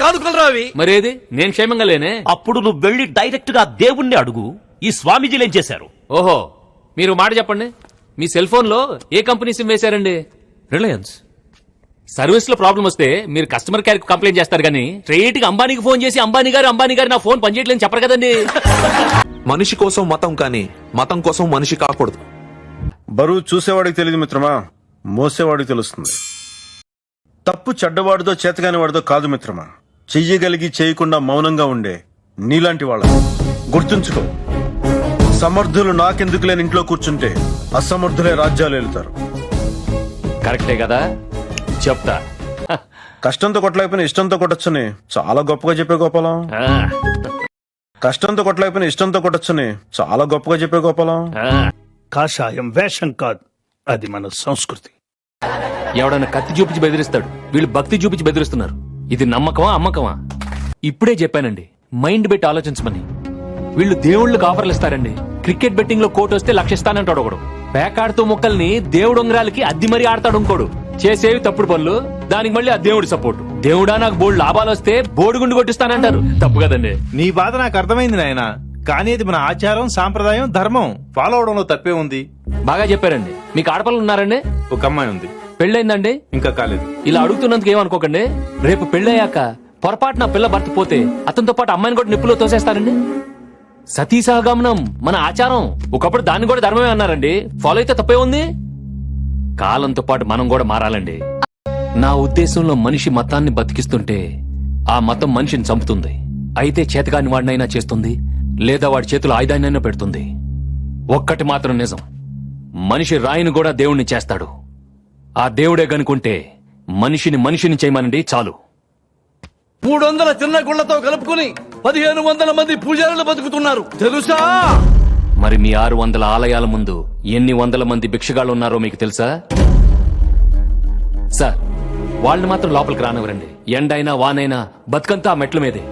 కానుకలరా అవి మరేది? నేను క్షేమంగా లేనే? అప్పుడు నువ్వు వెళ్ళి డైరెక్ట్గా దేవుణ్ణి అడుగు. ఈ స్వామీజీలు ఏం చేశారు? ఓహో మీరు మాట చెప్పండి. మీ సెల్ ఫోన్లో ఏ కంపెనీ సిమ్ వేశారండి? రిలయన్స్. సర్వీస్లో ప్రాబ్లం వస్తే మీరు కస్టమర్ కేర్కి కంప్లైంట్ చేస్తారు కానీ స్ట్రైట్గా అంబానీకి ఫోన్ చేసి అంబానీ గారు అంబానీ గారు నా ఫోన్ పనిచేయట్లేదు చెప్పరు కదండి. మనిషి కోసం మతం కానీ మతం కోసం మనిషి కాకూడదు. బరువు చూసేవాడికి తెలియదు మిత్రమా? మోసేవాడికి తెలుస్తుంది. తప్పు చెడ్డవాడిదో చేతగాని వాడిదో కాదు మిత్రమా? చెయ్యగలిగి చేయకుండా మౌనంగా ఉండే నీలాంటి వాళ్ళ గుర్తుంచుకో. సమర్థులు నాకెందుకు లేని ఇంట్లో కూర్చుంటే అసమర్థులే రాజ్యాలు వెళ్తారు కరెక్టే కదా? చెప్తా. కష్టంతో కొట్టలేకపోయినా ఇష్టంతో కొట్టొచ్చని చాలా గొప్పగా చెప్పే గోపాలం. ఆ, కష్టంతో కొట్టలేకపోయినా ఇష్టంతో కొట్టొచ్చని చాలా గొప్పగా చెప్పే గోపాలం. ఆ. కాషాయం వేషం కాదు అది మన సంస్కృతి. ఎవడన్నా కత్తి చూపించి బెదిరిస్తాడు. వీళ్ళు భక్తి చూపించి బెదిరిస్తున్నారు. ఇది నమ్మకమా అమ్మకమా? ఇప్పుడే చెప్పానండి మైండ్ పెట్టి ఆలోచించమని. వీళ్ళు దేవుళ్ళకి ఆఫర్లు ఇస్తారండి. క్రికెట్ బెట్టింగ్లో కోట్ వస్తే లక్షిస్తానంటాడు ఒకడు. పేకాడుతూ మొక్కల్ని దేవుడు ఉంగరాలకి అద్ది మరీ ఆడతాడు ఇంకోడు. చేసేవి తప్పుడు పనులు దానికి మళ్ళీ ఆ దేవుడి సపోర్ట్. దేవుడా నాకు బోల్డ్ లాభాలు వస్తే బోడిగుండు కొట్టిస్తానంటారు. తప్పు కదండి. నీ బాధ నాకు అర్థమైంది నాయన. కానీ ఇది మన ఆచారం సాంప్రదాయం ధర్మం. ఫాలో అవడంలో తప్పే ఉంది. బాగా చెప్పారండి. మీకు ఆడపిల్లలు ఉన్నారండి? ఒక అమ్మాయి ఉంది. పెళ్ళైందండి? ఇంకా కాలేదు. ఇలా అడుగుతున్నందుకు ఏమనుకోకండి? రేపు పెళ్ళయ్యాక పొరపాటున పిల్ల భర్త పోతే అతనితో పాటు అమ్మాయిని కూడా నిప్పులో తోసేస్తారండి? సతీ సహగమనం మన ఆచారం. ఒకప్పుడు దాన్ని కూడా ధర్మమే అన్నారండి. ఫాలో అయితే తప్పే ఉంది? కాలంతో పాటు మనం కూడా మారాలండి. నా ఉద్దేశంలో మనిషి మతాన్ని బతికిస్తుంటే ఆ మతం మనిషిని చంపుతుంది. అయితే చేతగాని వాడినైనా చేస్తుంది లేదా వాడి చేతులు ఆయుధాన్నైనా పెడుతుంది. ఒక్కటి మాత్రం నిజం. మనిషి రాయిని కూడా దేవుణ్ణి చేస్తాడు. ఆ దేవుడే గనుకుంటే మనిషిని మనిషిని చేయమనండి చాలు. మూడు వందల చిన్న గుళ్ళతో కలుపుకుని పదిహేను వందల మంది పూజారులు బతుకుతున్నారు. తెలుసా? మరి మీ ఆరు వందల ఆలయాల ముందు ఎన్ని వందల మంది భిక్షగాళ్ళు ఉన్నారో మీకు తెలుసా? సార్ వాళ్ళని మాత్రం లోపలికి రానివ్వరండి. ఎండైనా వానైనా బతుకంతా ఆ మెట్ల మీదే.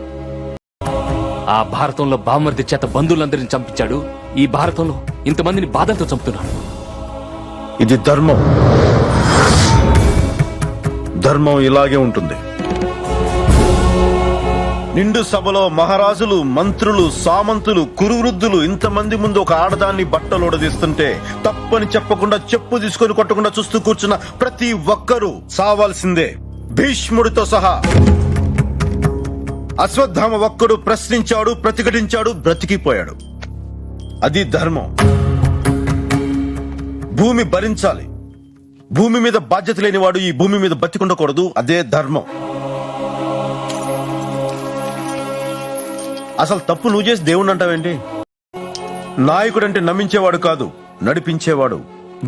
ఆ భారతంలో బామర్ది చేత బంధువులందరిని చంపించాడు. ఈ భారతంలో ఇంతమందిని బాధలతో చంపుతున్నాడు. ఇది ధర్మం. ధర్మం ఇలాగే ఉంటుంది. నిండు సభలో మహారాజులు మంత్రులు సామంతులు కురువృద్ధులు ఇంతమంది ముందు ఒక ఆడదాన్ని బట్టలు ఉడదీస్తుంటే తప్పని చెప్పకుండా చెప్పు తీసుకొని కొట్టకుండా చూస్తూ కూర్చున్న ప్రతి ఒక్కరూ సావాల్సిందే. భీష్ముడితో సహా అశ్వత్థామ ఒక్కడు ప్రశ్నించాడు ప్రతిఘటించాడు బ్రతికిపోయాడు. అది ధర్మం. భూమి భరించాలి. భూమి మీద బాధ్యత లేనివాడు ఈ భూమి మీద బతికుండకూడదు. అదే ధర్మం. అసలు తప్పు నువ్వు చేసి దేవుణ్ణి అంటావేంటి? నాయకుడు అంటే నమ్మించేవాడు కాదు నడిపించేవాడు.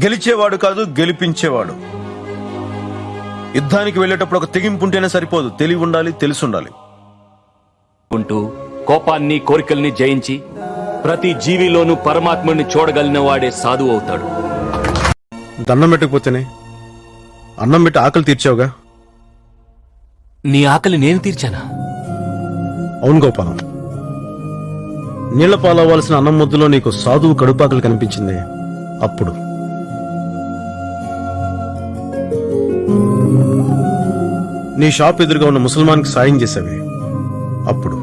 గెలిచేవాడు కాదు గెలిపించేవాడు. యుద్ధానికి వెళ్ళేటప్పుడు ఒక తెగింపు ఉంటేనే సరిపోదు. తెలివి ఉండాలి తెలిసి ఉండాలి ఉంటూ కోపాన్ని కోరికల్ని జయించి ప్రతి జీవిలోనూ పరమాత్మని చూడగలిగిన వాడే సాధువు అవుతాడు. దండం పెట్టకపోతేనే. అన్నం పెట్టి ఆకలి తీర్చావుగా? నీ ఆకలి నేను తీర్చానా? అవును గోపాలం. నీళ్ళ పాలవ్వాల్సిన అన్నం ముద్దలో నీకు సాధువు కడుపాకలు కనిపించింది. అప్పుడు. నీ షాప్ ఎదురుగా ఉన్న ముసల్మాన్కి సాయం చేసావే అప్పుడు.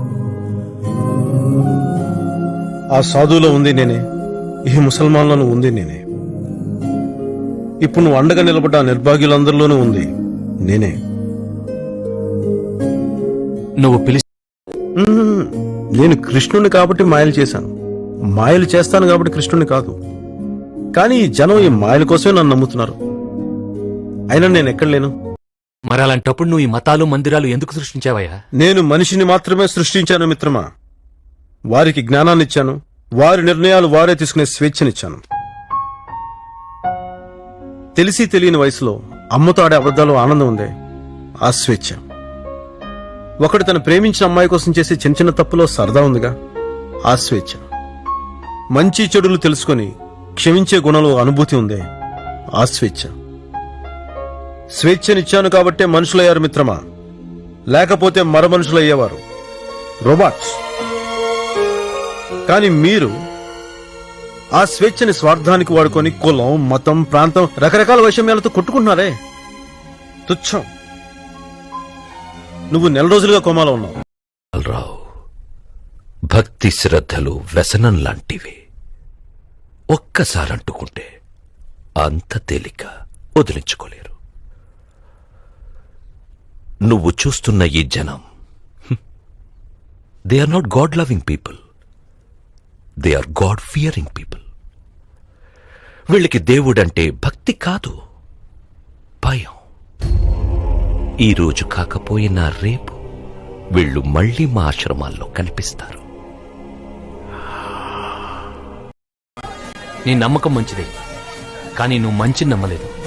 ఆ సాధువులో ఉంది నేనే. ఈ ముసల్మాన్లోనూ ఉంది నేనే. ఇప్పుడు నువ్వు అండగా నిలబడ్డ ఆ నిర్భాగ్యులందరిలోనూ ఉంది. నేనే. నువ్వు పిలిచి. నేను కృష్ణుని కాబట్టి మాయలు చేశాను. మాయలు చేస్తాను కాబట్టి కృష్ణుని కాదు. కానీ ఈ జనం ఈ మాయల కోసమే నన్ను నమ్ముతున్నారు. అయినా నేను ఎక్కడ లేను? మరి అలాంటప్పుడు నువ్వు ఈ మతాలు మందిరాలు ఎందుకు సృష్టించావయ్యా? నేను మనిషిని మాత్రమే సృష్టించాను మిత్రమా? వారికి జ్ఞానాన్ని ఇచ్చాను వారి నిర్ణయాలు వారే తీసుకునే స్వేచ్ఛనిచ్చాను. తెలిసి తెలియని వయసులో అమ్మతో ఆడే అబద్ధాలు ఆనందం ఉందే ఆ స్వేచ్ఛ ఒకడు తను ప్రేమించిన అమ్మాయి కోసం చేసే చిన్న చిన్న తప్పులో సరదా ఉందిగా ఆ స్వేచ్ఛ మంచి చెడులు తెలుసుకొని క్షమించే గుణంలో అనుభూతి ఉందే ఆ స్వేచ్ఛ స్వేచ్ఛనిచ్చాను కాబట్టే మనుషులయ్యారు మిత్రమా? లేకపోతే మర మనుషులయ్యేవారు రోబాట్స్. కానీ మీరు ఆ స్వేచ్ఛని స్వార్థానికి వాడుకొని కులం మతం ప్రాంతం రకరకాల వైషమ్యాలతో కొట్టుకుంటున్నారే. తుచ్చం. నువ్వు నెల రోజులుగా కోమాలో ఉన్నావు. రావు భక్తి శ్రద్ధలు వ్యసనం లాంటివి. ఒక్కసారి అంటుకుంటే అంత తేలిక వదిలించుకోలేరు. నువ్వు చూస్తున్న ఈ జనం they are not God loving people they are God fearing people వీళ్ళకి దేవుడంటే భక్తి కాదు. భయం. ఈ రోజు కాకపోయినా రేపు వీళ్ళు మళ్ళీ మా ఆశ్రమాల్లో కనిపిస్తారు. నీ నమ్మకం మంచిదే కానీ నువ్వు మంచి నమ్మలేదు.